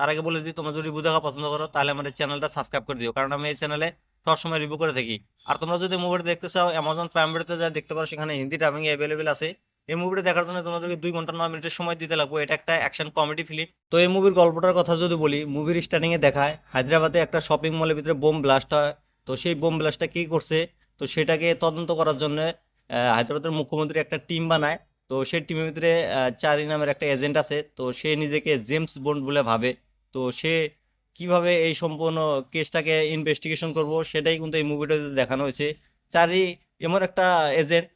তার আগে বলে দিই, তোমরা যদি রিভিউ দেখা পছন্দ করো, তাহলে আমাদের চ্যানেলটা সাবস্ক্রাইব করে দিও। কারণ আমি এই চ্যানেলে সবসময় রিভিউ করে থাকি। আর তোমরা যদি মুভিটা দেখতে চাও অ্যামাজন প্রাইম ভিডিওতে যা দেখতে পারো, সেখানে হিন্দি ডাবিং অ্যাভেলেবেল আছে। এই মুভিটা দেখার জন্য তোমাদেরকে দুই ঘণ্টা, নয় মিনিটের সময় দিতে লাগবে। এটা একটা অ্যাকশন কমেডি ফিল্ম তো এই মুভির গল্পটার কথা যদি বলি মুভির স্টার্টিংয়ে দেখায়, হায়দ্রাবাদে একটা শপিং মলের ভিতরে বোম ব্লাস্ট হয়। তো সেই বোম ব্লাস্টটা কী করছে? তো সেটাকে তদন্ত করার জন্য হায়দ্রাবাদের মুখ্যমন্ত্রী একটা টিম বানায়। তো সেই টিমের ভিতরে চারি নামের একটা এজেন্ট আছে। তো সে নিজেকে জেমস বন্ড বলে ভাবে। তো সে কীভাবে এই সম্পূর্ণ কেসটাকে ইনভেস্টিগেশন করব সেটাই কিন্তু এই মুভিটাতে দেখানো হয়েছে। চারি এমন একটা এজেন্ট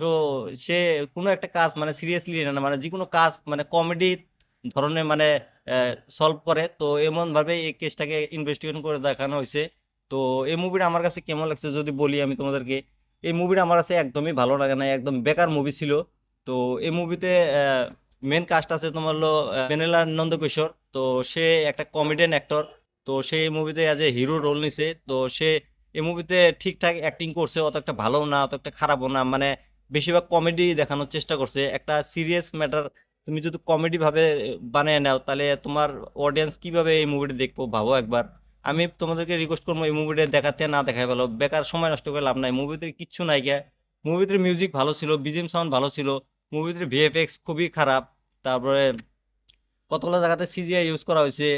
তো সে কোনো একটা কাজ মানে সিরিয়াসলি না মানে যে কোনো কাজ মানে কমেডি ধরনের মানে সলভ করে। তো এমনভাবে এই কেসটাকে ইনভেস্টিগেশন করে দেখানো হয়েছে। তো এই মুভিটা আমার কাছে কেমন লাগছে যদি বলি আমি তোমাদেরকে, এই মুভিটা আমার কাছে একদমই ভালো লাগে না, একদম বেকার মুভি ছিল। তো এই মুভিতে মেন কাস্ট আছে তোমার হলো বেনেলা নন্দকিশোর তো সে একটা কমেডিয়ান অ্যাক্টর তো সেই মুভিতে অ্যাজ এ হিরো রোল নিছে। তো সে এই মুভিতে ঠিকঠাক অ্যাক্টিং করছে, অত একটা ভালো না, অত একটা খারাপও না। মানে বেশিরভাগ কমেডি দেখানোর চেষ্টা করছে। একটা সিরিয়াস ম্যাটার তুমি যদি কমেডি ভাবে বানিয়ে নাও, তাহলে তোমার অডিয়েন্স কীভাবে এই মুভিটা দেখব ভাবো একবার। আমি তোমাদেরকে রিকোয়েস্ট করব, এই মুভিটা দেখাতে না দেখাই ভালো। বেকার সময় নষ্ট করে লাভ নাই। মুভিতে কিচ্ছু নাই গিয়া মুভিতে মিউজিক ভালো ছিল বিজিএম সাউন্ড ভালো ছিল। মুভিতে ভিএফএক্স খুবই খারাপ। তারপরে কতগুলো জায়গাতে সিজিআই ইউজ করা হয়েছে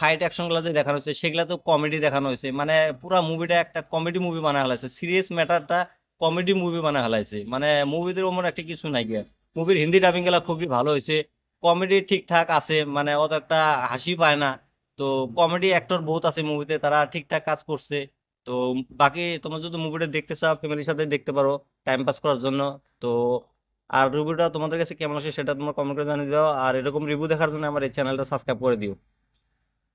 ফাইট অ্যাকশনগুলো যে দেখানো হয়েছে, সেগুলো তো কমেডি দেখানো হয়েছে। মানে পুরা মুভিটা একটা কমেডি মুভি বানা হলাইছে সিরিয়াস ম্যাটারটা কমেডি মুভি বানা হলাইছে মানে মুভিদের ওমন একটা কিছু নাই গিয়া। মুভির হিন্দি ডাবিংগুলা খুবই ভালো হয়েছে। কমেডি ঠিকঠাক আছে মানে অত একটা হাসি পায় না। তো কমেডি অ্যাক্টর বহুত আছে মুভিতে, তারা ঠিকঠাক কাজ করছে। তো বাকি তোমরা যদি মুভিটা দেখতে চাও ফ্যামিলির সাথে দেখতে পারো টাইম পাস করার জন্য। তো আর রিভিউটা তোমাদের কাছে কেমন আসে সেটা তোমরা কমেন্ট করে জানিয়ে দাও। আর এরকম রিভিউ দেখার জন্য আমার এই চ্যানেলটা সাবস্ক্রাইব করে দিও।